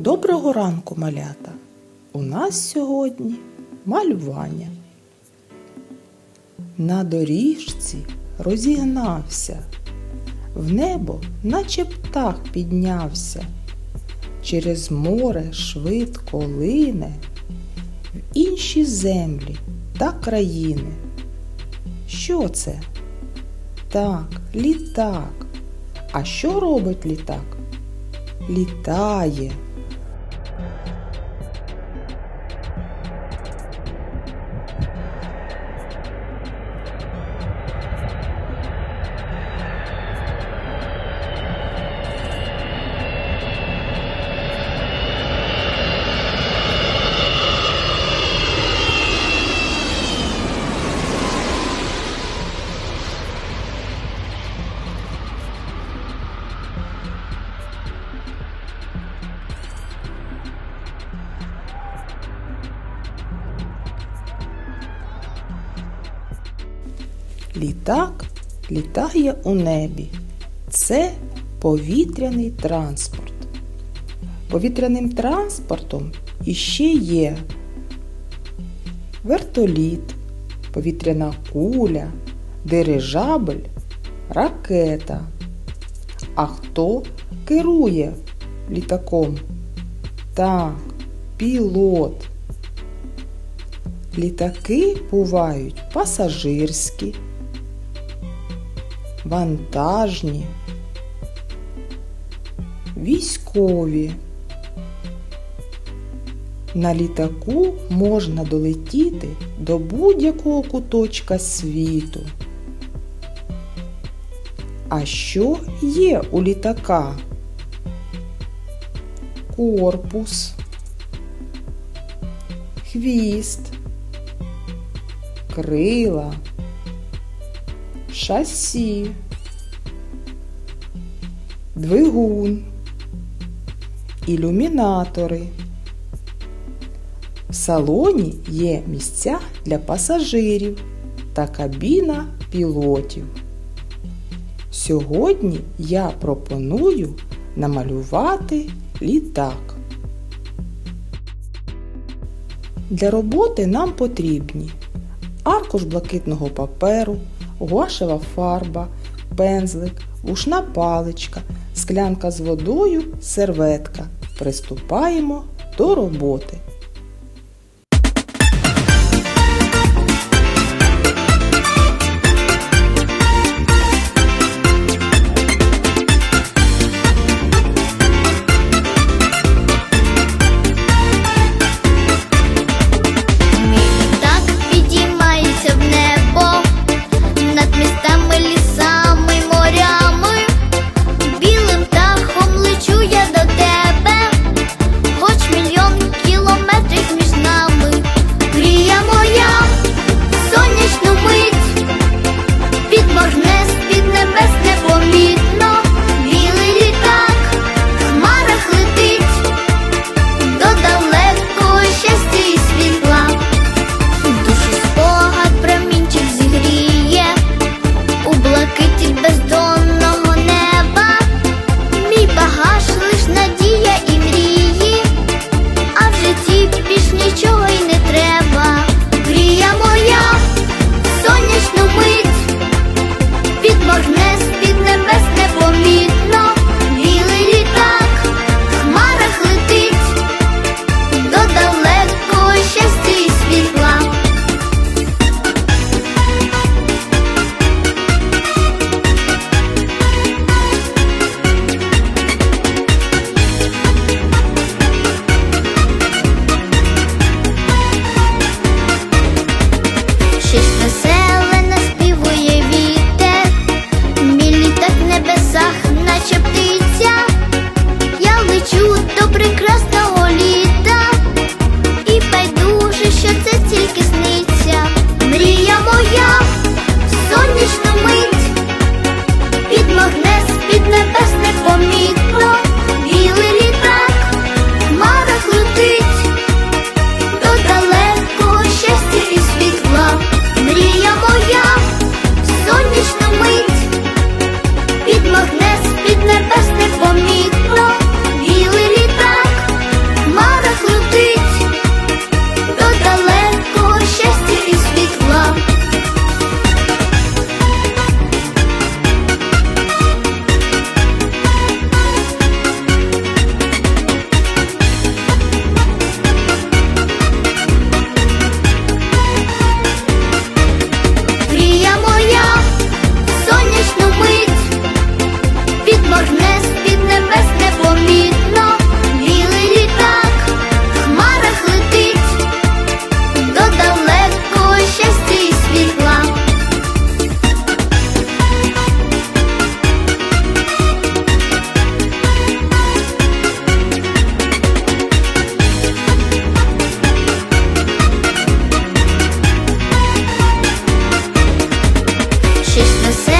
Доброго ранку, малята! У нас сьогодні малювання. На доріжці розігнався, в небо, наче птах піднявся, через море швидко лине, в інші землі та країни. Що це? Так, літак. А що робить літак? Літає. Літак літає у небі. Це повітряний транспорт. Повітряним транспортом іще є вертоліт, повітряна куля, дирижабель, ракета. А хто керує літаком? Так, пілот. Літаки бувають пасажирські, вантажні, військові. На літаку можна долетіти до будь-якого куточка світу. А що є у літака? Корпус, хвіст, крила, шасі, двигун, ілюмінатори. В салоні є місця для пасажирів та кабіна пілотів. Сьогодні я пропоную намалювати літак. Для роботи нам потрібні аркуш блакитного паперу, гуашева фарба, пензлик, вушна паличка, склянка з водою, серветка. Приступаємо до роботи. the same Isso você